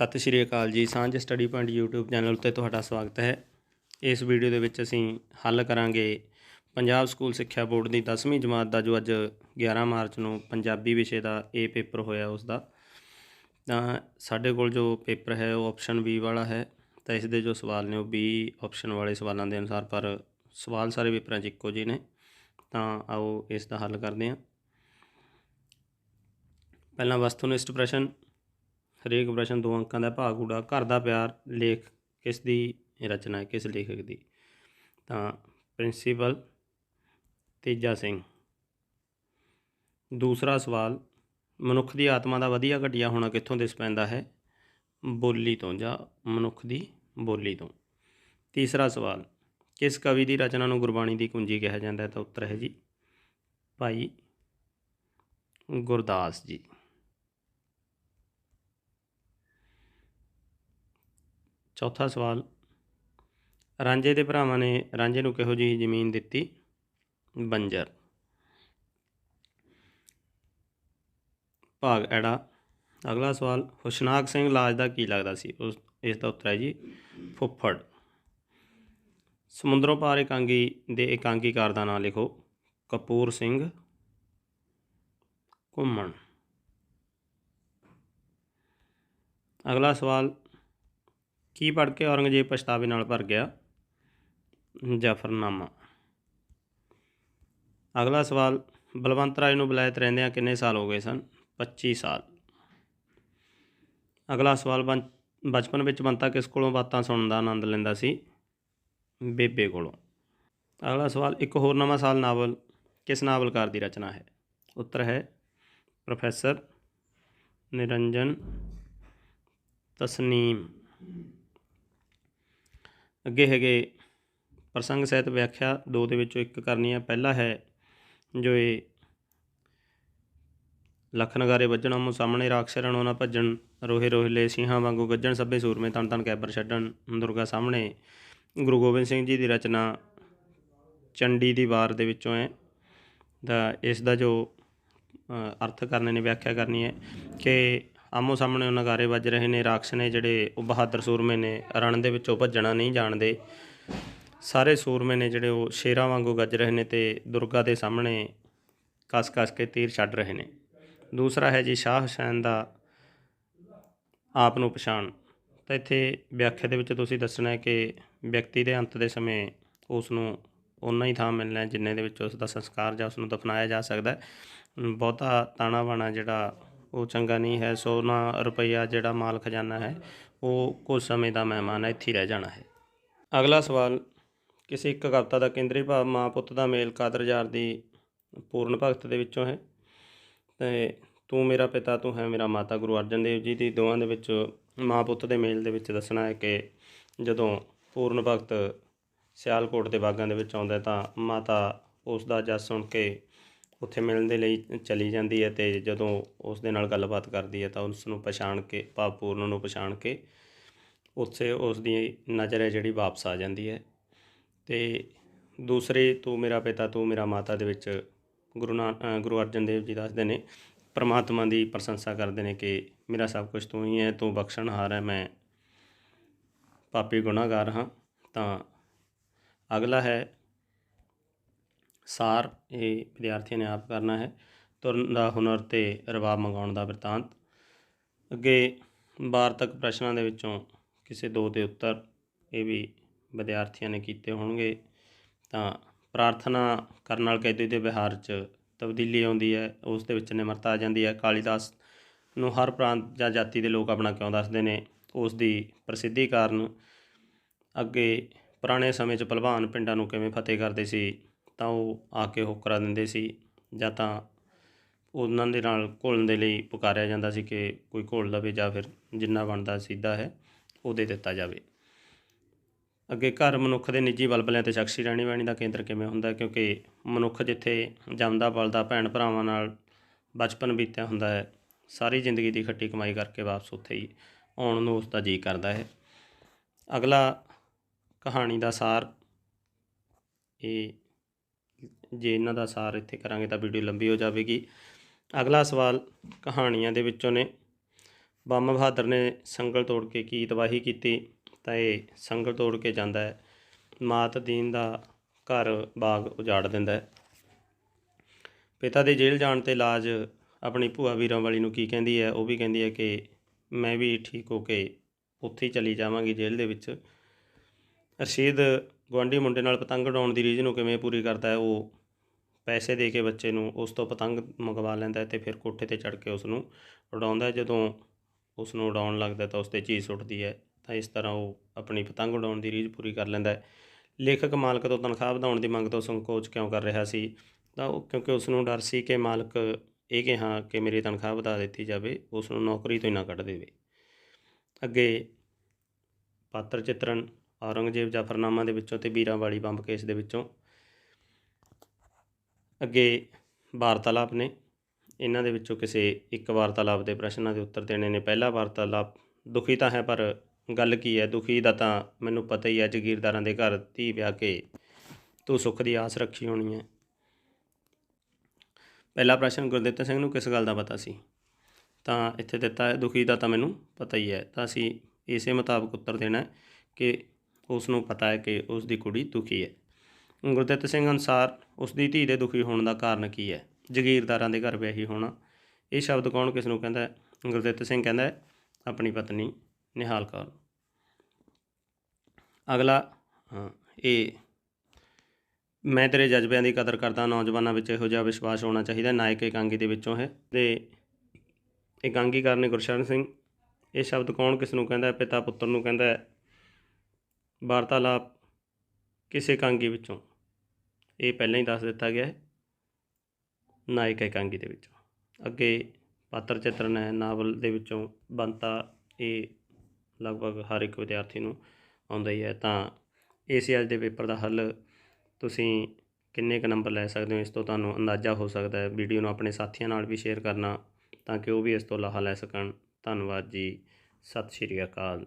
ਸਤਿ ਸ਼੍ਰੀ ਅਕਾਲ ਜੀ, ਸਾਂਝ ਸਟੱਡੀ ਪੁਆਇੰਟ YouTube ਚੈਨਲ ਉੱਤੇ ਤੁਹਾਡਾ ਸਵਾਗਤ ਹੈ। ਇਸ ਵੀਡੀਓ ਦੇ ਵਿੱਚ ਅਸੀਂ ਹੱਲ ਕਰਾਂਗੇ ਪੰਜਾਬ ਸਕੂਲ ਸਿੱਖਿਆ ਬੋਰਡ ਦੀ 10ਵੀਂ ਜਮਾਤ ਦਾ, ਜੋ ਅੱਜ 11 ਮਾਰਚ ਨੂੰ ਪੰਜਾਬੀ ਵਿਸ਼ੇ ਦਾ ਏ ਪੇਪਰ ਹੋਇਆ ਉਸ ਦਾ। ਤਾਂ ਸਾਡੇ ਕੋਲ ਜੋ ਪੇਪਰ ਹੈ, ਉਹ ਆਪਸ਼ਨ ਬੀ ਵਾਲਾ ਹੈ। ਤਾਂ ਇਸ ਦੇ ਜੋ ਸਵਾਲ ਨੇ, ਉਹ ਬੀ ਆਪਸ਼ਨ ਵਾਲੇ ਸਵਾਲਾਂ ਦੇ ਅਨੁਸਾਰ, ਪਰ ਸਵਾਲ ਸਾਰੇ ਪੇਪਰਾਂ 'ਚ ਇੱਕੋ ਜਿਹੇ ਨੇ। ਤਾਂ ਆਓ ਇਸ ਦਾ ਹੱਲ ਕਰਦੇ ਹਾਂ। ਪਹਿਲਾਂ ਵਸਤੂਨਿਸ਼ਟ ਪ੍ਰਸ਼ਨ। ਹਰੇਕ ਪ੍ਰਸ਼ਨ ਦੋ ਅੰਕਾਂ ਦਾ ਭਾਗ ਭਾਗੂੜਾ ਘਰ ਦਾ ਪਿਆਰ ਲੇਖ ਕਿਸ ਦੀ ਰਚਨਾ ਹੈ, ਕਿਸ ਲੇਖਕ ਦੀ? ਤਾਂ ਪ੍ਰਿੰਸੀਪਲ ਤੇਜਾ ਸਿੰਘ। ਦੂਸਰਾ ਸਵਾਲ, ਮਨੁੱਖ ਦੀ ਆਤਮਾ ਦਾ ਵਧੀਆ ਘਟੀਆ ਹੋਣਾ ਕਿੱਥੋਂ ਦਿਸ ਪੈਂਦਾ ਹੈ? ਬੋਲੀ ਤੋਂ ਜਾਂ ਮਨੁੱਖ ਦੀ ਬੋਲੀ ਤੋਂ। ਤੀਸਰਾ ਸਵਾਲ, ਕਿਸ ਕਵੀ ਦੀ ਰਚਨਾ ਨੂੰ ਗੁਰਬਾਣੀ ਦੀ ਕੁੰਜੀ ਕਿਹਾ ਜਾਂਦਾ ਹੈ? ਤਾਂ ਉੱਤਰ ਹੈ ਜੀ ਭਾਈ ਗੁਰਦਾਸ ਜੀ। ਚੌਥਾ ਸਵਾਲ। ਰਾਂਝੇ ਦੇ ਭਰਾਵਾਂ ਨੇ ਰਾਂਝੇ ਨੂੰ ਕਿਹੋ ਜਿਹੀ ਜ਼ਮੀਨ ਦਿੱਤੀ? ਬੰਜਰ। ਭਾਗ ਐੜਾ। ਅਗਲਾ ਸਵਾਲ ਹੁਸ਼ਨਾਕ ਸਿੰਘ ਲਾਜ ਦਾ ਕੀ ਲੱਗਦਾ ਸੀ? ਉਸ, ਇਸ ਦਾ ਉੱਤਰ ਹੈ ਜੀ, ਫੁੱਫੜ। ਸਮੁੰਦਰੋਂ ਪਾਰ ਇਕਾਂਗੀ ਦੇ ਇਕਾਂਗੀਕਾਰ ਦਾ ਨਾਮ ਲਿਖੋ। ਕਪੂਰ ਸਿੰਘ ਘੁੰਮਣ। ਅਗਲਾ ਸਵਾਲ ਕੀ ਪੜ੍ਹ ਕੇ ਔਰੰਗਜ਼ੇਬ ਪਛਤਾਵੇ ਨਾਲ ਭਰ ਗਿਆ? ਜਫਰਨਾਮਾ। ਅਗਲਾ ਸਵਾਲ, ਬਲਵੰਤ ਰਾਏ ਨੂੰ ਬਲੈਤ ਰਹਿੰਦਿਆਂ ਕਿੰਨੇ ਸਾਲ ਹੋ ਗਏ ਸਨ? 25 ਸਾਲ। ਅਗਲਾ ਸਵਾਲ, ਬੰ- ਬਚਪਨ ਵਿੱਚ ਬੰਤਾ ਕਿਸ ਕੋਲੋਂ ਬਾਤਾਂ ਸੁਣਨ ਦਾ ਆਨੰਦ ਲੈਂਦਾ ਸੀ? ਬੇਬੇ ਕੋਲੋਂ। ਅਗਲਾ ਸਵਾਲ, ਇੱਕ ਹੋਰ ਨਵਾਂ ਸਾਲ ਨਾਵਲ, ਕਿਸ ਨਾਵਲਕਾਰ ਦੀ ਰਚਨਾ ਹੈ? ਉੱਤਰ ਹੈ, ਪ੍ਰੋਫੈਸਰ ਨਿਰੰਜਨ ਤਸਨੀਮ। ਅੱਗੇ ਹੈਗੇ ਪ੍ਰਸੰਗ ਸਹਿਤ ਵਿਆਖਿਆ ਦੋ ਦੇ ਵਿੱਚੋਂ ਇੱਕ ਕਰਨੀ ਹੈ ਪਹਿਲਾ ਹੈ ਜੋ ਇਹ ਲੱਖ ਨਗਾਰੇ ਵੱਜਣ ਆਮੋ ਸਾਹਮਣੇ ਰਾਖਸ਼ ਉਹਨਾਂ ਭੱਜਣ, ਰੋਹੇ ਰੋਹਿਲੇ ਸਿੰਘਾਂ ਵਾਂਗੂ ਗੱਜਣ, ਸਭੇ ਸੂਰਮੇ ਤਨ ਤਨ ਕੈਬਰ ਛੱਡਣ, ਦੁਰਗਾ ਸਾਹਮਣੇ। ਗੁਰੂ ਗੋਬਿੰਦ ਸਿੰਘ ਜੀ ਦੀ ਰਚਨਾ ਚੰਡੀ ਦੀ ਵਾਰ ਦੇ ਵਿੱਚੋਂ ਹੈ। ਦਾ ਇਸ ਦਾ ਜੋ ਅਰਥ ਕਰਨੇ ਨੇ, ਵਿਆਖਿਆ ਕਰਨੀ ਹੈ ਕਿ ਆਮੋ ਸਾਹਮਣੇ ਉਹ ਨਗਾਰੇ ਵੱਜ ਰਹੇ ਨੇ, ਰਾਖਸ਼ ਨੇ ਜਿਹੜੇ ਉਹ ਬਹਾਦਰ ਸੂਰਮੇ ਨੇ, ਰਣ ਦੇ ਵਿੱਚੋਂ ਭੱਜਣਾ ਨਹੀਂ ਜਾਣਦੇ। ਸਾਰੇ ਸੂਰਮੇ ਨੇ ਜਿਹੜੇ ਉਹ ਸ਼ੇਰਾਂ ਵਾਂਗੂ ਗੱਜ ਰਹੇ ਨੇ ਤੇ ਦੁਰਗਾ ਦੇ ਸਾਹਮਣੇ ਕਸ-ਕਸ ਕੇ ਤੀਰ ਛੱਡ ਰਹੇ ਨੇ। ਦੂਸਰਾ ਹੈ ਜੀ ਸ਼ਾਹ ਹੁਸੈਨ ਦਾ ਆਪ ਨੂੰ ਪਛਾਣ। ਤਾਂ ਇੱਥੇ ਵਿਆਖਿਆ ਦੇ ਵਿੱਚ ਤੁਸੀਂ ਦੱਸਣਾ ਹੈ ਕਿ ਵਿਅਕਤੀ ਦੇ ਅੰਤ ਦੇ ਸਮੇਂ ਉਸ ਨੂੰ ਉਨਾ ਹੀ ਥਾਂ ਮਿਲਣਾ ਜਿੰਨੇ ਦੇ ਵਿੱਚ ਉਸ ਦਾ ਸੰਸਕਾਰ ਜਾਂ ਉਸ ਨੂੰ ਦਫਨਾਇਆ ਜਾ ਸਕਦਾ ਬਹੁਤਾ ਤਾਣਾ ਬਾਣਾ ਜਿਹੜਾ ਉਹ ਚੰਗਾ ਨਹੀਂ ਹੈ ਸੋਨਾ ਰੁਪਈਆ ਜਿਹੜਾ ਮਾਲ ਖਜ਼ਾਨਾ ਹੈ, ਉਹ ਕੁਝ ਸਮੇਂ ਦਾ ਮਹਿਮਾਨ ਹੈ, ਇੱਥੇ ਰਹਿ ਜਾਣਾ ਹੈ। ਅਗਲਾ ਸਵਾਲ, ਕਿਸੇ ਇੱਕ ਕਵਿਤਾ ਦਾ ਕੇਂਦਰੀ ਭਾਵ ਮਾਂ ਪੁੱਤ ਦਾ ਮੇਲ ਕਾਦਰ ਯਾਰ ਦੀ ਪੂਰਨ ਭਗਤ ਦੇ ਵਿੱਚੋਂ ਹੈ। ਤੇ ਤੂੰ ਮੇਰਾ ਪਿਤਾ, ਤੂੰ ਹੈ ਮੇਰਾ ਮਾਤਾ, ਗੁਰੂ ਅਰਜਨ ਦੇਵ ਜੀ ਦੀ ਦੋਵਾਂ ਦੇ ਵਿੱਚ, ਮਾਂ ਪੁੱਤ ਦੇ ਮੇਲ ਦੇ ਵਿੱਚ ਦੱਸਣਾ ਹੈ ਕਿ ਜਦੋਂ ਪੂਰਨ ਭਗਤ ਸਿਆਲਕੋਟ ਦੇ ਬਾਗਾਂ ਦੇ ਵਿੱਚ ਆਉਂਦਾ ਤਾਂ ਮਾਤਾ ਉਸ ਦਾ ਜਸ ਸੁਣ ਕੇ ਉੱਥੇ ਮਿਲਣ ਦੇ ਲਈ ਚਲੀ ਜਾਂਦੀ ਹੈ ਅਤੇ ਜਦੋਂ ਉਸ ਦੇ ਨਾਲ ਗੱਲਬਾਤ ਕਰਦੀ ਹੈ ਤਾਂ ਉਸ ਨੂੰ ਪਛਾਣ ਕੇ ਭਾਵ ਨੂੰ ਪਛਾਣ ਕੇ ਉੱਥੇ ਉਸ ਦੀ ਨਜ਼ਰ ਹੈ ਜਿਹੜੀ ਵਾਪਸ ਆ ਜਾਂਦੀ ਹੈ। ਤੇ ਦੂਸਰੇ ਤੂੰ ਮੇਰਾ ਪਿਤਾ, ਤੂੰ ਮੇਰਾ ਮਾਤਾ ਦੇ ਵਿੱਚ ਗੁਰੂ ਨਾ ਗੁਰੂ ਅਰਜਨ ਦੇਵ ਜੀ ਦੱਸਦੇ ਨੇ, ਪਰਮਾਤਮਾ ਦੀ ਪ੍ਰਸ਼ੰਸਾ ਕਰਦੇ ਨੇ ਕਿ ਮੇਰਾ ਸਭ ਕੁਝ ਤੂੰ ਹੀ ਹੈ, ਤੂੰ ਬਖਸ਼ਣਹਾਰ ਹੈ, ਮੈਂ ਪਾਪੀ ਗੁਨਾਹਗਾਰ ਹਾਂ। ਤਾਂ ਅਗਲਾ ਹੈ ਸਾਰ ਇਹ ਵਿਦਿਆਰਥੀਆਂ ਨੇ ਆਪ ਕਰਨਾ ਹੈ ਤੁਰਨ ਦਾ ਹੁਨਰ ਤੇ ਰਵਾਬ ਮੰਗਾਉਣ ਦਾ ਵਰਤਾਂਤ। ਅੱਗੇ ਵਾਰਤਕ ਪ੍ਰਸ਼ਨਾਂ ਦੇ ਵਿੱਚੋਂ ਕਿਸੇ ਦੋ ਦੇ ਉੱਤਰ ਇਹ ਵੀ ਵਿਦਿਆਰਥੀਆਂ ਨੇ ਕੀਤੇ ਹੋਣਗੇ। ਤਾਂ ਪ੍ਰਾਰਥਨਾ ਕਰਨ ਨਾਲ ਕੈਦੀ ਦੇ ਵਿਹਾਰ 'ਚ ਤਬਦੀਲੀ ਆਉਂਦੀ ਹੈ, ਉਸ ਦੇ ਵਿੱਚ ਨਿਮਰਤਾ ਆ ਜਾਂਦੀ ਹੈ। ਕਾਲੀਦਾਸ ਨੂੰ ਹਰ ਪ੍ਰਾਂਤ ਜਾਂ ਜਾਤੀ ਦੇ ਲੋਕ ਆਪਣਾ ਕਿਉਂ ਦੱਸਦੇ ਨੇ? ਉਸ ਦੀ ਪ੍ਰਸਿੱਧੀ ਕਾਰਨ ਅੱਗੇ ਪੁਰਾਣੇ ਸਮੇਂ 'ਚ ਭਲਵਾਨ ਪਿੰਡਾਂ ਨੂੰ ਕਿਵੇਂ ਫਤਿਹ ਕਰਦੇ ਸੀ? ਤਾਂ ਉਹ ਆ ਕੇ ਉਹ ਕਰਾ ਦਿੰਦੇ ਸੀ ਜਾਂ ਤਾਂ ਉਹਨਾਂ ਦੇ ਨਾਲ ਘੋਲਣ ਦੇ ਲਈ ਪੁਕਾਰਿਆ ਜਾਂਦਾ ਸੀ ਕਿ ਕੋਈ ਘੋਲ ਲਵੇ ਜਾਂ ਫਿਰ ਜਿੰਨਾ ਬਣਦਾ ਸਿੱਧਾ ਹੈ ਉਹ ਦੇ ਦਿੱਤਾ ਜਾਵੇ। ਅੱਗੇ ਘਰ ਮਨੁੱਖ ਦੇ ਨਿੱਜੀ ਬਲਬਲਿਆਂ ਤੇ ਸ਼ਖਸੀ ਰਹਿਣੀ ਬਹਿਣੀ ਦਾ ਕੇਂਦਰ ਕਿਵੇਂ ਹੁੰਦਾ ਕਿਉਂਕਿ ਮਨੁੱਖ ਜਿੱਥੇ ਜੰਮਦਾ, ਪਲਦਾ, ਭੈਣ ਭਰਾਵਾਂ ਨਾਲ ਬਚਪਨ ਬੀਤਿਆ ਹੁੰਦਾ ਹੈ, ਸਾਰੀ ਜ਼ਿੰਦਗੀ ਦੀ ਖੱਟੀ ਕਮਾਈ ਕਰਕੇ ਵਾਪਸ ਉੱਥੇ ਹੀ ਆਉਣ ਨੂੰ ਉਸ ਦਾ ਜੀ ਕਰਦਾ ਹੈ। ਅਗਲਾ ਕਹਾਣੀ ਦਾ ਸਾਰ ਇਹ ਜੇ ਇਹਨਾਂ ਦਾ ਸਾਰ ਇੱਥੇ ਕਰਾਂਗੇ ਤਾਂ ਵੀਡੀਓ ਲੰਬੀ ਹੋ ਜਾਵੇਗੀ। ਅਗਲਾ ਸਵਾਲ ਕਹਾਣੀਆਂ ਦੇ ਵਿੱਚੋਂ ਨੇ। ਬੰਮ ਬਹਾਦਰ ਨੇ ਸੰਗਲ ਤੋੜ ਕੇ ਕੀ ਤਬਾਹੀ ਕੀਤੀ? ਤਾਂ ਇਹ ਸੰਗਲ ਤੋੜ ਕੇ ਜਾਂਦਾ ਹੈ। ਮਾਤ ਦੀਨ ਦਾ ਘਰ ਬਾਗ ਉਜਾੜ ਦਿੰਦਾ ਹੈ। ਪਿਤਾ ਦੇ ਜੇਲ੍ਹ ਜਾਣ ਤੇ ਲਾਜ ਆਪਣੀ ਭੂਆ ਵੀਰਾਂ ਵਾਲੀ ਨੂੰ ਕੀ ਕਹਿੰਦੀ ਹੈ? ਉਹ ਵੀ ਕਹਿੰਦੀ ਹੈ ਕਿ ਮੈਂ ਵੀ ਠੀਕ ਹੋ ਕੇ ਉੱਥੇ ਹੀ ਚਲੀ ਜਾਵਾਂਗੀ ਜੇਲ੍ਹ ਦੇ ਵਿੱਚ। ਰਸ਼ੀਦ ਗੁਆਂਢੀ ਮੁੰਡੇ ਨਾਲ ਪਤੰਗ ਉਡਾਉਣ ਦੀ ਰੀਝ ਨੂੰ ਕਿਵੇਂ ਪੂਰੀ ਕਰਦਾ ਹੈ, ਉਹ ਪੈਸੇ ਦੇ ਕੇ ਬੱਚੇ ਨੂੰ ਉਸ ਤੋਂ ਪਤੰਗ ਮੰਗਵਾ ਲੈਂਦਾ ਹੈ ਤੇ ਫਿਰ ਕੋਠੇ ਤੇ ਚੜ੍ਹ ਕੇ ਉਸ ਨੂੰ ਉਡਾਉਂਦਾ ਜਦੋਂ ਉਸ ਨੂੰ ਉਡਾਉਣ ਲੱਗਦਾ ਤਾਂ ਉਸ ਤੇ ਚੀਜ਼ ਉੱਠਦੀ ਹੈ, ਤਾਂ ਇਸ ਤਰ੍ਹਾਂ ਉਹ ਆਪਣੀ ਪਤੰਗ ਉਡਾਉਣ ਦੀ ਰੀਝ ਪੂਰੀ ਕਰ ਲੈਂਦਾ ਹੈ। ਲੇਖਕ ਮਾਲਕ ਤੋਂ ਤਨਖਾਹ ਵਧਾਉਣ ਦੀ ਮੰਗ ਤੋਂ ਸੰਕੋਚ ਕਿਉਂ ਕਰ ਰਿਹਾ ਸੀ? ਤਾਂ ਉਹ ਕਿਉਂਕਿ ਉਸ ਨੂੰ ਡਰ ਸੀ ਕਿ ਮਾਲਕ ਇਹ ਕਿਹਾ ਕਿ ਮੇਰੀ ਤਨਖਾਹ ਵਧਾ ਦਿੱਤੀ ਜਾਵੇ ਉਸ ਨੂੰ ਨੌਕਰੀ ਤੋਂ ਹੀ ਨਾ ਕੱਢ ਦੇਵੇ। ਅੱਗੇ ਪਾਤਰ ਚਿੱਤਰਨ ਔਰੰਗਜ਼ੇਬ ਜਾਫਰਨਾਮਾ ਦੇ ਵਿੱਚੋਂ ਤੇ ਵੀਰਾਂ ਵਾਲੀ ਬੰਬ ਕੇਸ ਦੇ ਵਿੱਚੋਂ। ਅੱਗੇ ਵਾਰਤਾਲਾਪ ਨੇ। ਇਹਨਾਂ ਦੇ ਵਿੱਚੋਂ ਕਿਸੇ ਇੱਕ ਵਾਰਤਾਲਾਪ ਦੇ ਪ੍ਰਸ਼ਨਾਂ ਦੇ ਉੱਤਰ ਦੇਣੇ ਨੇ। ਪਹਿਲਾ ਵਾਰਤਾਲਾਪ, ਦੁਖੀ ਤਾਂ ਹੈ, ਪਰ ਗੱਲ ਕੀ ਹੈ? ਦੁਖੀ ਦਾ ਤਾਂ ਮੈਨੂੰ ਪਤਾ ਹੀ ਹੈ, ਜਗੀਰਦਾਰਾਂ ਦੇ ਘਰ ਧੀ ਵਿਆਹ ਕੇ ਤੂੰ ਸੁੱਖ ਦੀ ਆਸ ਰੱਖੀ ਹੋਣੀ ਹੈ। ਪਹਿਲਾ ਪ੍ਰਸ਼ਨ, ਗੁਰਦਿੱਤ ਸਿੰਘ ਨੂੰ ਕਿਸ ਗੱਲ ਦਾ ਪਤਾ ਸੀ? ਤਾਂ ਇੱਥੇ ਦਿੱਤਾ ਹੈ, ਦੁਖੀ ਦਾ ਤਾਂ ਮੈਨੂੰ ਪਤਾ ਹੀ ਹੈ। ਤਾਂ ਅਸੀਂ ਇਸੇ ਮੁਤਾਬਕ ਉੱਤਰ ਦੇਣਾ ਕਿ ਉਸ ਨੂੰ ਪਤਾ ਹੈ ਕਿ ਉਸ ਦੀ ਕੁੜੀ ਦੁਖੀ ਹੈ। ਗੁਰਦਿੱਤ ਸਿੰਘ ਅਨੁਸਾਰ ਉਸ ਦੀ ਧੀ ਦੇ ਦੁਖੀ ਹੋਣ ਦਾ ਕਾਰਨ ਕੀ ਹੈ? ਜਗੀਰਦਾਰਾਂ ਦੇ ਘਰ ਵਿਆਹੀ ਹੋਣਾ। ਇਹ ਸ਼ਬਦ ਕੌਣ ਕਿਸ ਨੂੰ ਕਹਿੰਦਾ ਹੈ? ਗੁਰਦਿੱਤ ਸਿੰਘ ਕਹਿੰਦਾ ਹੈ, ਆਪਣੀ ਪਤਨੀ ਨਿਹਾਲ ਕੌਰ। ਅਗਲਾ ਇਹ, ਮੈਂ ਤੇਰੇ ਜਜ਼ਬਿਆਂ ਦੀ ਕਦਰ ਕਰਦਾ, ਨੌਜਵਾਨਾਂ ਵਿੱਚ ਇਹੋ ਜਿਹਾ ਵਿਸ਼ਵਾਸ ਹੋਣਾ ਚਾਹੀਦਾ ਨਾਇਕ ਇਕਾਂਗੀ ਦੇ ਵਿੱਚੋਂ ਹੈ। ਤੇ ਇਕਾਂਗੀ ਕਰਨੇ ਗੁਰਸ਼ਰਨ ਸਿੰਘ, ਇਹ ਸ਼ਬਦ ਕੌਣ ਕਿਸ ਨੂੰ ਕਹਿੰਦਾ ਹੈ? ਪਿਤਾ ਪੁੱਤਰ ਨੂੰ ਕਹਿੰਦਾ ਹੈ ਵਾਰਤਾਲਾਪ ਕਿਸੇ ਕਾਂਗੀ ਵਿੱਚੋਂ। ਇਹ ਪਹਿਲਾਂ ਹੀ ਦੱਸ ਦਿੱਤਾ ਗਿਆ ਹੈ। ਨਾਇਕ ਇਕਾਂਗੀ ਦੇ ਵਿੱਚੋਂ। ਅੱਗੇ ਪਾਤਰ ਚਿੱਤਰਨ ਹੈ, ਨਾਵਲ ਦੇ ਵਿੱਚੋਂ ਬੰਤਾ ਇਹ ਲਗਭਗ ਹਰ ਇੱਕ ਵਿਦਿਆਰਥੀ ਨੂੰ ਆਉਂਦਾ ਹੀ ਹੈ। ਤਾਂ ਇਹ ਅੱਜ ਦੇ ਪੇਪਰ ਦਾ ਹੱਲ ਤੁਸੀਂ ਕਿੰਨੇ ਕੁ ਨੰਬਰ ਲੈ ਸਕਦੇ ਹੋ? ਇਸ ਤੋਂ ਤੁਹਾਨੂੰ ਅੰਦਾਜ਼ਾ ਹੋ ਸਕਦਾ ਹੈ। ਵੀਡੀਓ ਨੂੰ ਆਪਣੇ ਸਾਥੀਆਂ ਨਾਲ ਵੀ ਸ਼ੇਅਰ ਕਰਨਾ ਤਾਂ ਕਿ ਉਹ ਵੀ ਇਸ ਤੋਂ ਲਾਹਾ ਲੈ ਸਕਣ। ਧੰਨਵਾਦ ਜੀ। ਸਤਿ ਸ਼੍ਰੀ ਅਕਾਲ।